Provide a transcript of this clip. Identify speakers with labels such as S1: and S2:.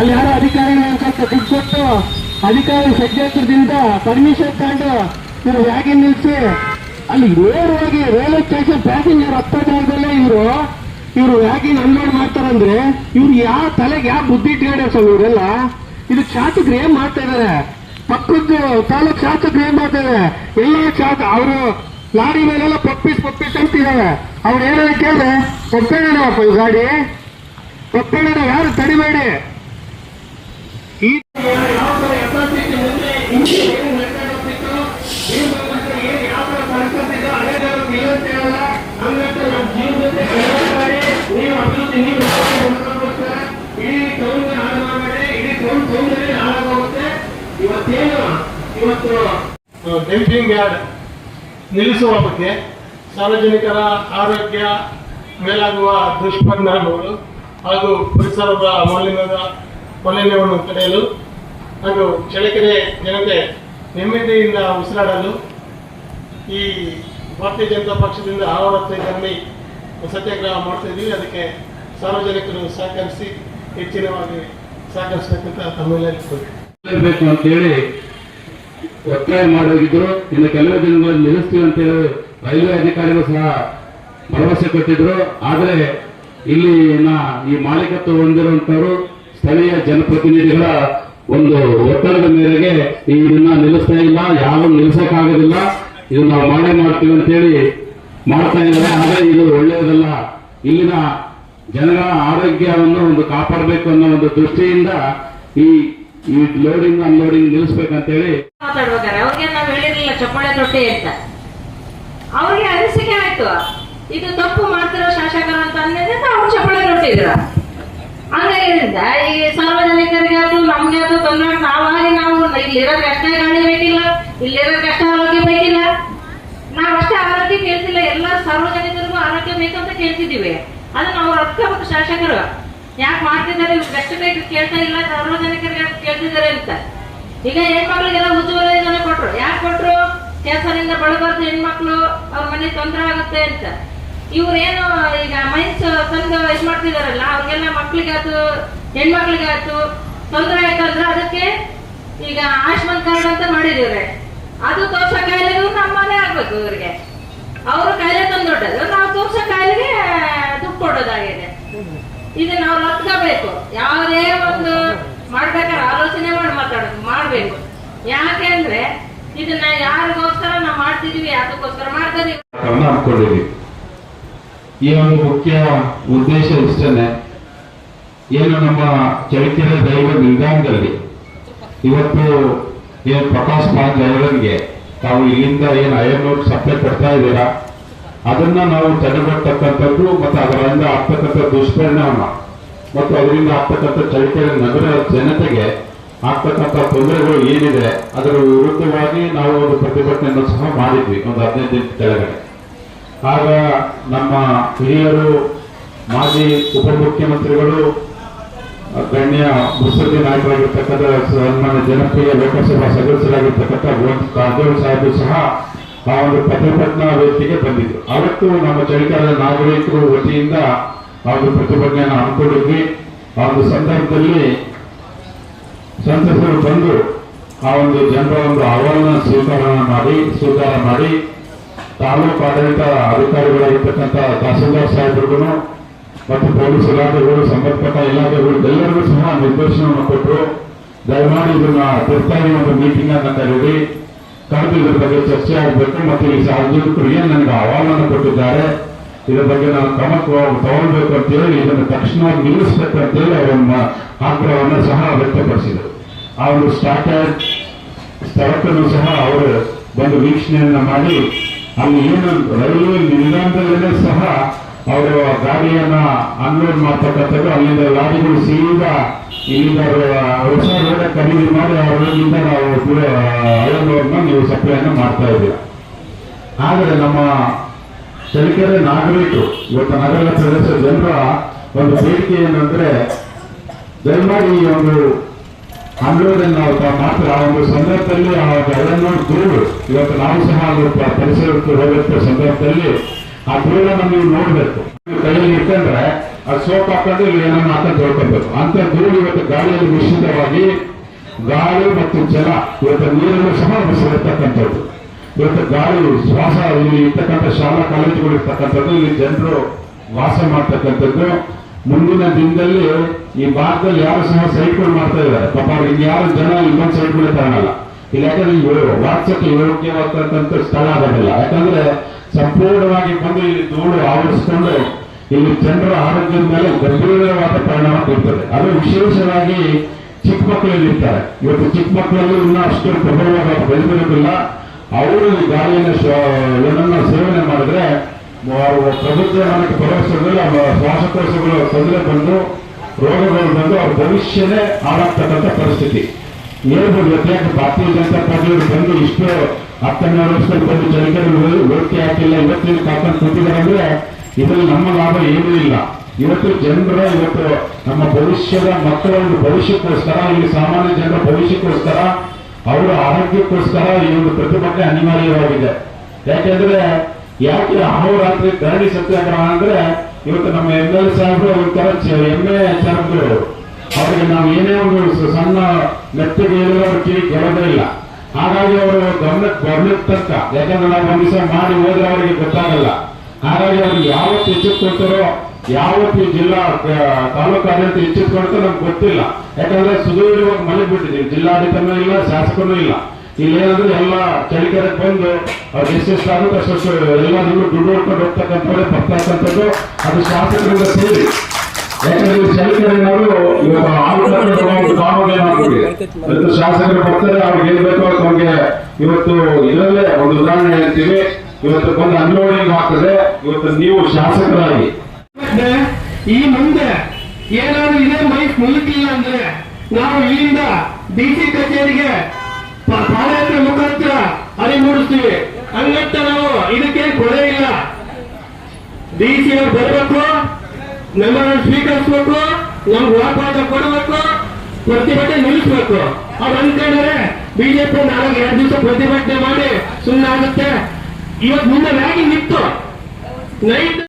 S1: ಅಧಿಕಾರಿಗಳು ಸ್ವಲ್ಪ ದುಡ್ಡು ಕೊಟ್ಟು ಅಧಿಕಾರಿ ಸಜ್ಜಾತ್ರದಿಂದ ಪರ್ಮಿಷನ್ ತಗೊಂಡು ಇವರು ವ್ಯಾಗಿನ್ ನಿಲ್ಲಿಸಿ ಅಲ್ಲಿ ನೇರವಾಗಿ ರೈಲ್ವೆ ಸ್ಟೇಷನ್ ಪ್ಯಾಸೆಂಜರ್ ಹತ್ತೋ ಇವರು ಇವರು ವ್ಯಾಗಿನ್ ಅನ್ಲೋಡ್ ಮಾಡ್ತಾರಂದ್ರೆ ಇವ್ರು ಯಾವ ತಲೆಗೆ ಯಾವ ಬುದ್ಧಿ ಇಟ್ಕೊಂಡ್ರೆ ಸ್ವಾಮಿ ಇವರೆಲ್ಲ? ಇದು ಶಾಸಕರು ಏನ್ ಮಾಡ್ತಾ ಇದಾರೆ? ಪಕ್ಕದ್ದು ತಾಲೂಕ್ ಶಾಸಕರು ಏನ್ ಮಾಡ್ತಾ ಇದಾರೆ? ಎಲ್ಲ ಶಾಸ ಅವರು ಲಾರಿ ಮೇಲೆಲ್ಲ ಪಪ್ಪಿಸ್ ಪಪ್ಪಿಸ್ ಅಂತಿದ್ದಾರೆ. ಅವ್ರು ಏನಾದ್ರು ಕೇಳಿದ್ರೆ ಕೊಪ್ಪೇಣಪ್ಪ ಈ ಗಾಡಿ ಕೊಪ್ಪೇಣ ಯಾರು ತಡಿಬೇಡಿ ಈ ಯಾವ ತರ ಯಥಾಸ್ಥಿತಿ ಮುಂದೆ ಹಿಂದೆ ಏನು ನಡ್ಕೊಂಡೋಗ್ತಿತ್ತು, ಏನ್ ಬಂದ್ಬಿಟ್ಟು ಏನ್ ಯಾವ ತರ ಪರಿಸ್ಥಿತಿ ಇತ್ತು, ಅದೇ ತರ ನಿಲ್ಲಂತೇಳಲ್ಲ. ಹಂಗಂತ ನಮ್ಮ ಜೀವನದಲ್ಲಿ ಜವಾಬ್ದಾರಿ, ನೀವು ಅಭಿವೃದ್ಧಿ ನೀವು ಮಾಡ್ಕೊಂಡ್ಬರ್ತೀರ. ಇವತ್ತು ಡಂಪಿಂಗ್ ಯಾರ್ಡ್ ನಿಲ್ಲಿಸುವ ಬಗ್ಗೆ ಸಾರ್ವಜನಿಕರ ಆರೋಗ್ಯ ಮೇಲಾಗುವ ದುಷ್ಪರಿಣಾಮಗಳು ಹಾಗೂ ಪರಿಸರದ ಮಾಲಿನ್ಯದ ಮಾಲಿನ್ಯವನ್ನು ತಡೆಯಲು ಹಾಗೂ ಚಳಕೆರೆ ಜನತೆ ನೆಮ್ಮದಿಯಿಂದ ಉಸಿರಾಡಲು ಈ ಭಾರತೀಯ ಜನತಾ ಪಕ್ಷದಿಂದ ಆವರತ್ತೈದರಲ್ಲಿ ಸತ್ಯಾಗ್ರಹ ಮಾಡ್ತಾ ಇದ್ದೀವಿ. ಅದಕ್ಕೆ ಸಾರ್ವಜನಿಕರು ಸಹಕರಿಸಿ ಹೆಚ್ಚಿನವಾಗಿ ಸಹಕರಿಸಬೇಕಂತ ತಮ್ಮೆಲ್ಲರಿಗೂ ಇರಬೇಕು
S2: ಬೇಕು ಅಂತೇಳಿ ಒತ್ತಾಯ ಮಾಡೋಗಿದ್ರು ಇನ್ನು ಕೆಲವೇ ದಿನಗಳಲ್ಲಿ ನಿಲ್ಲಿಸ್ತೀವಿ ಅಂತೇಳಿ ರೈಲ್ವೆ ಅಧಿಕಾರಿಗಳು ಸಹ ಭರವಸೆ ಕೊಟ್ಟಿದ್ರು. ಆದರೆ ಇಲ್ಲಿ ಈ ಮಾಲೀಕತ್ವ ಹೊಂದಿರುವಂತವರು ಸ್ಥಳೀಯ ಜನಪ್ರತಿನಿಧಿಗಳ ಒಂದು ಒತ್ತಡದ ಮೇರೆಗೆ ಇದನ್ನ ನಿಲ್ಲಿಸ್ತಾ ಇಲ್ಲ ಯಾವ ನಿಲ್ಲಿಸಕ್ಕಾಗೋದಿಲ್ಲ. ಇದನ್ನ ನಾವು ಮಾಡೇ ಮಾಡ್ತೀವಿ ಅಂತೇಳಿ ಮಾಡ್ತಾ ಇದ್ದಾರೆ. ಆದರೆ ಇದು ಒಳ್ಳೆಯದಲ್ಲ. ಇಲ್ಲಿನ ಜನಗಳ ಆರೋಗ್ಯವನ್ನು ಒಂದು ಕಾಪಾಡಬೇಕು ಅನ್ನೋ ಒಂದು ದೃಷ್ಟಿಯಿಂದ ಈ ಈ ಲೋಡಿಂಗ್ ಅನ್ಲೋಡಿಂಗ್ ನಿಲ್ಲಿಸ್ಬೇಕಂತೇಳಿ
S3: ಮಾತಾಡ್ಬೇಕಾರೆ. ಅವ್ರಿಗೆ ನಾವು ಹೇಳಿರ್ಲಿಲ್ಲ, ಚಪ್ಪಾಳೆ ತೊಟ್ಟೆ ಅಂತ. ಅವ್ರಿಗೆ ಅನಿಸಿಕೆ ಆಯ್ತು. ಇದು ತಪ್ಪು ಮಾಡ್ತಿರೋ ಶಾಸಕರು ಅಂತ ಅನ್ನೋದ್ರಿಂದ ಅವ್ರು ಚಪ್ಪಾಳೆ ತೊಟ್ಟಿದ್ರ. ಹಂಗಾಗಿದ್ರಿಂದ ಈ ಸಾರ್ವಜನಿಕರಿಗೆ ಅದು ನಮ್ಗೆ ಅದು ತೊಂದರೆ ನಾವಾಗಿ ನಾವು ಇಲ್ಲಿರೋ ಕಷ್ಟ ಗಾಳಿ ಬೇಕಿಲ್ಲ ಕಷ್ಟ ಅಷ್ಟೇ ಆರೋಗ್ಯ ಬೇಕಿಲ್ಲ. ನಾವಷ್ಟೇ ಆರೋಗ್ಯ ಕೇಳ್ತಿಲ್ಲ ಎಲ್ಲ ಸಾರ್ವಜನಿಕರಿಗೂ ಕೇಳ್ತಿದೀವಿ ಅದನ್ನ ಅವ್ರು ಅರ್ಕೋಬೇಕು ಶಾಸಕರು. ಯಾಕೆ ಮಾಡ್ತಿದ್ದಾರೆ? ಇವ್ರು ಬೆಸ್ಟ್ ಬೇಕು ಕೇಳ್ತಾ ಇಲ್ಲ ಸಾರ್ವಜನಿಕರಿಗೆ ಕೇಳ್ತಿದ್ದಾರೆ ಅಂತ. ಈಗ ಹೆಣ್ಮಕ್ಳಿಗೆಲ್ಲ ಉಜ್ವಲ ಯೋಜನೆ ಕೊಟ್ರು. ಯಾಕೆ ಕೊಟ್ರು? ಕೆಲಸದಿಂದ ಬಳಬಾರ್ದು ಹೆಣ್ಮಕ್ಳು. ಅವ್ರ ಮನೆ ತೊಂದರೆ ಆಗುತ್ತೆ ಅಂತ. ಇವ್ರೇನು ಈಗ ಮೈನ್ಸ್ ತಂದು ಇದು ಮಾಡ್ತಿದಾರಲ್ಲ, ಅವ್ರಿಗೆಲ್ಲ ಮಕ್ಳಿಗಾಯ್ತು, ಹೆಣ್ಮಕ್ಳಿಗಾಯ್ತು, ತೊಂದರೆ ಆಯ್ತಂದ್ರೆ ಅದಕ್ಕೆ ಈಗ ಆಯುಷ್ಮಾನ್ ಕಾರ್ಡ್ ಅಂತ ಮಾಡಿದಿವ್ರೆ ಅದು ತೋರ್ಸೋ ಕಾಯಿಲೆಗೂ ನಮ್ಮನೆ ಆಗ್ಬೇಕು ಇವ್ರಿಗೆ ಅವರು ಕಾಯಿಲೆ ತಂದೊಡ್ಡದು ನಾವು ತೋರ್ಸ ಕಾಯಿಲೆಗೆ ದುಡ್ಡು ಕೊಡೋದಾಗಿದೆ ಇದನ್ನ ನಾವು ರತ್ಕೋಬೇಕು ಯಾವುದೇ ಒಂದು ಮಾಡ್ಬೇಕಾದ್ರೆ ಆಲೋಚನೆ ಮಾಡಿ ಮಾತಾಡೋದು, ಮಾಡ್ಬೇಕು. ಯಾಕೆ ಅಂದ್ರೆ ಇದನ್ನ ಯಾರಿಗೋಸ್ಕರ ನಾವು ಮಾಡ್ತಿದೀವಿ ಅದಕ್ಕೋಸ್ಕರ ಮಾಡ್ತಾ ಇದೀವಿ.
S2: ಗಮನ ಹಾಕೊಂಡಿದ್ದೀವಿ ಈ ಒಂದು ಮುಖ್ಯ ಉದ್ದೇಶ ಇಷ್ಟನೇ. ಏನು ನಮ್ಮ ಚೈತ್ಯದ ದೈವ ನಿಲ್ದಾಣದಲ್ಲಿ ಇವತ್ತು ಏನು ಪ್ರಕಾಶ್ ಪಾಲ್ ಅವರಿಗೆ ತಾವು ಇಲ್ಲಿಂದ ಏನು ನೋಟ್ ಸಪ್ಲೈ ಕೊಡ್ತಾ ಇದ್ದೀರಾ? ಅದನ್ನ ನಾವು ತಡೆಗಟ್ಟತಕ್ಕಂಥದ್ದು ಮತ್ತು ಅದರಿಂದ ಆಗ್ತಕ್ಕಂಥ ದುಷ್ಪರಿಣಾಮ ಮತ್ತು ಅದರಿಂದ ಆಗ್ತಕ್ಕಂಥ ಚಳಿಕೆರೆ ನಗರ ಜನತೆಗೆ ಆಗ್ತಕ್ಕಂಥ ತೊಂದರೆಗಳು ಏನಿದೆ, ಅದರ ವಿರುದ್ಧವಾಗಿ ನಾವು ಒಂದು ಪ್ರತಿಭಟನೆಯನ್ನು ಸಹ ಮಾಡಿದ್ವಿ, ಒಂದು ಹದಿನೈದು ದಿನ ಕೆಳಗಡೆ. ಆಗ ನಮ್ಮ ಹಿರಿಯರು, ಮಾಜಿ ಉಪಮುಖ್ಯಮಂತ್ರಿಗಳು, ಗಣ್ಯ ಮುಸ್ಲಿ ನಾಯಕರಾಗಿರ್ತಕ್ಕಂಥ ಸನ್ಮಾನ್ಯ ಜನಪ್ರಿಯ ಲೋಕಸಭಾ ಸದಸ್ಯರಾಗಿರ್ತಕ್ಕಂಥ ಗೋವಿಂದ ಕಾರಜೋಳ ಸಾಹೇಬರು ಸಹ ಆ ಒಂದು ಪ್ರತಿಭಟನಾ ವೇದಿಕೆಗೆ ಬಂದಿದ್ರು ಅವತ್ತು ನಮ್ಮ ಚಳಿಗಾಲದ ನಾಗರಿಕರು ವತಿಯಿಂದ ಆ ಒಂದು ಪ್ರತಿಭಟನೆಯನ್ನು ಹಮ್ಮಿಕೊಂಡಿದ್ವಿ. ಆ ಒಂದು ಸಂದರ್ಭದಲ್ಲಿ ಸಂಸದರು ಬಂದು ಆ ಒಂದು ಜನರ ಒಂದು ಅಹವಾಲನ್ನ ಸ್ವೀಕಾರ ಮಾಡಿ ಸ್ವೀಕಾರ ಮಾಡಿ, ತಾಲೂಕು ಆಡಳಿತ ಅಧಿಕಾರಿಗಳಾಗಿರ್ತಕ್ಕಂಥ ತಹಸೀಲ್ದಾರ್ ಸಾಹೇಬರಿಗೂ ಮತ್ತು ಪೊಲೀಸ್ ಇಲಾಖೆಗಳು, ಸಂಬಂಧಪಟ್ಟ ಇಲಾಖೆಗಳು ಎಲ್ಲರಿಗೂ ಸಹ ನಿರ್ದೇಶನವನ್ನು ಕೊಟ್ಟರು. ದಯಮಾಡಿ ಇದನ್ನ ತುರ್ತಾಗಿ ಒಂದು ಮೀಟಿಂಗ್ ಅನ್ನ ಕರೀರಿ ಕರೆದು ಇದ್ರ ಬಗ್ಗೆ ಚರ್ಚೆ ಆಗಬೇಕು, ಮತ್ತು ಈ ಸಾರ್ವಜನಿಕರು ಏನ್ ನನಗೆ ಆಹ್ವಾನ ಕೊಟ್ಟಿದ್ದಾರೆ. ಇದರ ಬಗ್ಗೆ ನಾವು ಕ್ರಮ ತಗೊಳ್ಬೇಕು ಅಂತ ಹೇಳಿ, ಇದನ್ನು ತಕ್ಷಣ ನಿಲ್ಲಿಸಬೇಕು ಅಂತ ಹೇಳಿ ಅವರ ಆಗ್ರಹವನ್ನು ಸಹ ವ್ಯಕ್ತಪಡಿಸಿದರು. ಒಂದು ಸ್ಟಾರ್ಟರ್ ಸ್ಥಳಕ್ಕನ್ನು ಸಹ ಅವರು ಒಂದು ವೀಕ್ಷಣೆಯನ್ನ ಮಾಡಿ, ಅಲ್ಲಿ ಏನು ರೈಲ್ವೆ ನಿಲ್ದಾಣದಲ್ಲೇ ಸಹ ಅವರು ಗಾಡಿಯನ್ನ ಅನ್ಲೋಡ್ ಮಾಡ್ತಕ್ಕಂಥದ್ದು, ಅಲ್ಲಿಂದ ಲಾರಿಗಳು ಸೀದಾ ಇಲ್ಲಿಂದ ಹೊಸ ರೋಡ ಖರೀದಿ ಮಾಡಿ ಅವರಿಂದ ನಾವು ಅಳಗೋರ್ನ ನೀವು ಸಪ್ಲೈಯನ್ನು ಮಾಡ್ತಾ ಇದ್ದೀರಾ. ಆದರೆ ನಮ್ಮ ಚಳಿಕೆರೆ ನಾಗರಿಕರು, ಇವತ್ತು ನಗರ ಪ್ರದೇಶ ಜನರ ಒಂದು ಬೇಡಿಕೆ ಏನಂದ್ರೆ, ದಯಮಾಡಿ ಈ ಒಂದು ಅನ್ಲೋಡ್ ನಾವು ತ- ಮಾತ್ರ ಆ ಒಂದು ಸಂದರ್ಭದಲ್ಲಿ ಆ ಅದನ್ನು ದೂರು ಇವತ್ತು ನಾವು ಸಹ ಪರಿಸರಕ್ಕೆ ಹೋಗುತ್ತ ಸಂದರ್ಭದಲ್ಲಿ ಆ ಧೂಳನ್ನ ನೀವು ನೋಡ್ಬೇಕು. ಕೈಯಲ್ಲಿ ಇಟ್ಕೊಂಡ್ರೆ ಅದು ಸೋಪ್ ಹಾಕೊಂಡು ಏನನ್ನ ಹಾಕೊಂಡು ತೊಳ್ಕೊಬೇಕು ಅಂತ ದೂರು ಇವತ್ತು ಗಾಳಿಯಲ್ಲಿ ಮಿಶ್ರಿತವಾಗಿ ಗಾಳಿ ಮತ್ತು ಜಲ, ಇವತ್ತು ನೀರನ್ನು ಸಹ ಬೆಸೆದಿರ್ತಕ್ಕಂಥದ್ದು ಇವತ್ತು ಗಾಳಿ, ಶ್ವಾಸ, ಇಲ್ಲಿ ಇರ್ತಕ್ಕಂಥ ಶಾಲಾ ಕಾಲೇಜುಗಳು ಇರ್ತಕ್ಕಂಥದ್ದು, ಇಲ್ಲಿ ಜನರು ವಾಸ ಮಾಡ್ತಕ್ಕಂಥದ್ದು. ಮುಂದಿನ ದಿನದಲ್ಲಿ ಈ ಭಾರತದಲ್ಲಿ ಯಾರು ಸಹ ಸೈಟ್ಗಳು ಮಾಡ್ತಾ ಇದ್ದಾರೆ. ಪಾಪ ಇಲ್ಲಿ ಯಾರು ಜನ ಇನ್ನೊಂದು ಸೈಟ್ಗಳೇ ತಗೊಳ್ಳಲ್ಲ ಇಲ್ಲ ಯಾಕಂದ್ರೆ ವಾಟ್ಸಕ್ಕೆ ಯೋಗ್ಯವಾದಂತ ಸ್ಥಳ ಆಗೋದಿಲ್ಲ ಯಾಕಂದ್ರೆ ಸಂಪೂರ್ಣವಾಗಿ ಬಂದು ಇಲ್ಲಿ ಧೂಳು ಆವರಿಸಿಕೊಂಡು ಇಲ್ಲಿ ಜನರ ಆರೋಗ್ಯದ ಮೇಲೆ ಗಂಭೀರವಾದ ಪರಿಣಾಮ ಬೀರ್ತದೆ. ಅದು ವಿಶೇಷವಾಗಿ ಚಿಕ್ಕ ಮಕ್ಕಳಲ್ಲಿರ್ತಾರೆ ಇವತ್ತು ಚಿಕ್ಕ ಮಕ್ಕಳಲ್ಲೂ ಇನ್ನೂ ಅಷ್ಟು ಪ್ರಬಲವಾಗಿ ಬೆಳೆದಿರೋದಿಲ್ಲ. ಅವರು ಈ ಗಾಳಿಯನ್ನು ಸೇವನೆ ಮಾಡಿದ್ರೆ ಪ್ರಭುತ್ವ ಪ್ರಬುದ್ಧಮಾನಕ್ಕೆ ಬರೋಷ್ಟರಲ್ಲಿ ಅವರ ಶ್ವಾಸಕೋಶಗಳು ತೊಂದರೆ ಬಂದು, ರೋಗಗಳು ಬಂದು ಅವ್ರ ಭವಿಷ್ಯನೇ ಹಾಳಾಗ್ತಕ್ಕಂಥ ಪರಿಸ್ಥಿತಿ. ಏನು ಯಾಕೆ ಭಾರತೀಯ ಜನತಾ ಪಾರ್ಟಿಯವರು ಬಂದು ಇಷ್ಟು ಹತ್ತನ್ನೆರಡು ವರ್ಷದಲ್ಲಿ ಬಂದು ಚಳಿಕರು ಓಕೆ ಹಾಕಿಲ್ಲ, ಇವತ್ತಿನ ಕಾಕೊಂಡು ಕೂತಿದ್ದಾರೆ ಅಂದ್ರೆ, ಇದರಲ್ಲಿ ನಮ್ಮ ಲಾಭ ಏನೂ ಇಲ್ಲ. ಇವತ್ತು ಜನರ, ಇವತ್ತು ನಮ್ಮ ಭವಿಷ್ಯದ ಮಕ್ಕಳ ಒಂದು ಭವಿಷ್ಯಕ್ಕೋಸ್ಕರ, ಇಲ್ಲಿ ಸಾಮಾನ್ಯ ಜನರ ಭವಿಷ್ಯಕ್ಕೋಸ್ಕರ, ಅವರ ಆರೋಗ್ಯಕ್ಕೋಸ್ಕರ ಈ ಒಂದು ಪ್ರತಿಭಟನೆ ಅನಿವಾರ್ಯವಾಗಿದೆ. ಯಾಕೆಂದ್ರೆ, ಯಾಕೆ ಅಹೋರಾತ್ರಿ ಧರಣಿ ಸತ್ಯಾಗ್ರಹ ಅಂದ್ರೆ, ಇವತ್ತು ನಮ್ಮ ಎಂ ಎಲ್ ಸಾಹೇಬರು ಒಂಥರ ಎಮ್ಮೆ ಚಾರಕರು ಅವರಿಗೆ ನಾವು ಏನೇ ಒಂದು ಸಣ್ಣ ಮೆತ್ತಗೆ ಕೇಳಿ ಕೇಳೋದೇ ಇಲ್ಲ. ಹಾಗಾಗಿ ಅವರು ಗಮನಕ್ಕೆ ಬರ್ಲಿಕ್ಕೆ ತಕ್ಕ. ಯಾಕಂದ್ರೆ ನಾವು ಒಂದು ಮಾಡಿ ಹೋದ್ರೆ ಅವರಿಗೆ ಗೊತ್ತಾಗಲ್ಲ. ಹಾಗಾಗಿ ಅವ್ರಿಗೆ ಯಾವತ್ತು ಎಚ್ಚೆತ್ಕೊಳ್ತಾರೋ ಯಾವತ್ತು ಜಿಲ್ಲಾ ತಾಲೂಕು ಆಡಳಿತ ಎಚ್ಚೆತ್ಕೊಳ್ತಾರೋ ನಮ್ಗೆ ಗೊತ್ತಿಲ್ಲ. ಯಾಕಂದ್ರೆ ಸುದೂರವಾಗಿ ಮಲಗಿಬಿಟ್ಟಿದ್ದೀವಿ. ಜಿಲ್ಲಾಡಳಿತನೂ ಇಲ್ಲ, ಶಾಸಕನೂ ಇಲ್ಲ. ಇಲ್ಲಿ ಏನಂದ್ರೆ ಎಲ್ಲ ಚಳಿಕೆರೆ ಬಂದು ಅವ್ರು ಎಷ್ಟೆಷ್ಟು ಆಗುತ್ತೆ ಅಷ್ಟು ದುಡ್ಡು ಹೊಡ್ಕೊಂಡು ಹೋಗ್ತಕ್ಕಂಥವ್ರೆ, ಬರ್ತಕ್ಕಂಥದ್ದು ಅದು ಶಾಸಕರಿಂದ ಸೇರಿ. ಯಾಕಂದ್ರೆ ಚಳಿಕೆರೆನವರು ಇವತ್ತು ಶಾಸಕರು ಬರ್ತಾರೆ, ಅವ್ರಿಗೆ ಏನ್ ಬೇಕೋ ಅವ್ರಿಗೆ ಇವತ್ತು ಇದರಲ್ಲೇ ಒಂದು ಉದಾಹರಣೆ ಹೇಳ್ತೀವಿ. ಇವತ್ತು ಬಂದು ಅನ್ಲೋಡಿಂಗ್ ಆಗ್ತದೆ ಇವತ್ತು ನೀವು ಶಾಸಕರಾಗಿ
S1: ಈ ಮುಂದೆ ಏನಾದ್ರು ಇದೇ ಮೈಕ್ ಮುಗಿಲಿಲ್ಲ ಅಂದ್ರೆ ನಾವು ಇಲ್ಲಿಂದ ಡಿಸಿ ಕಚೇರಿಗೆ ಪಾದಯಾತ್ರೆ ಮುಖಾಂತರ ಅರಿವು ಮೂಡಿಸ್ತೀವಿ. ಹಂಗಂತ ನಾವು ಇದಕ್ಕೆ ಕೊಡೆ ಇಲ್ಲ. ಡಿಸಿ ಅವ್ರು ಬರಬೇಕು, ನಮ್ಮನ್ನು ಸ್ವೀಕರಿಸಬೇಕು, ನಮ್ಗೆ ವಾಪಾದ ಕೊಡಬೇಕು, ಪ್ರತಿಭಟನೆ ನಿಲ್ಲಿಸಬೇಕು. ಅವ್ರು ಅನ್ಕೊಂಡ್ರೆ ಬಿಜೆಪಿ ನಾಲ್ಕು ಎರಡು ದಿವಸ ಪ್ರತಿಭಟನೆ ಮಾಡಿ ಸುಮ್ಮನೆ ಆಗುತ್ತೆ ಇವತ್ತು ಮುಂದೆ ರ್ಯಾಗಿ ನಿಂತು. ನೈಟ್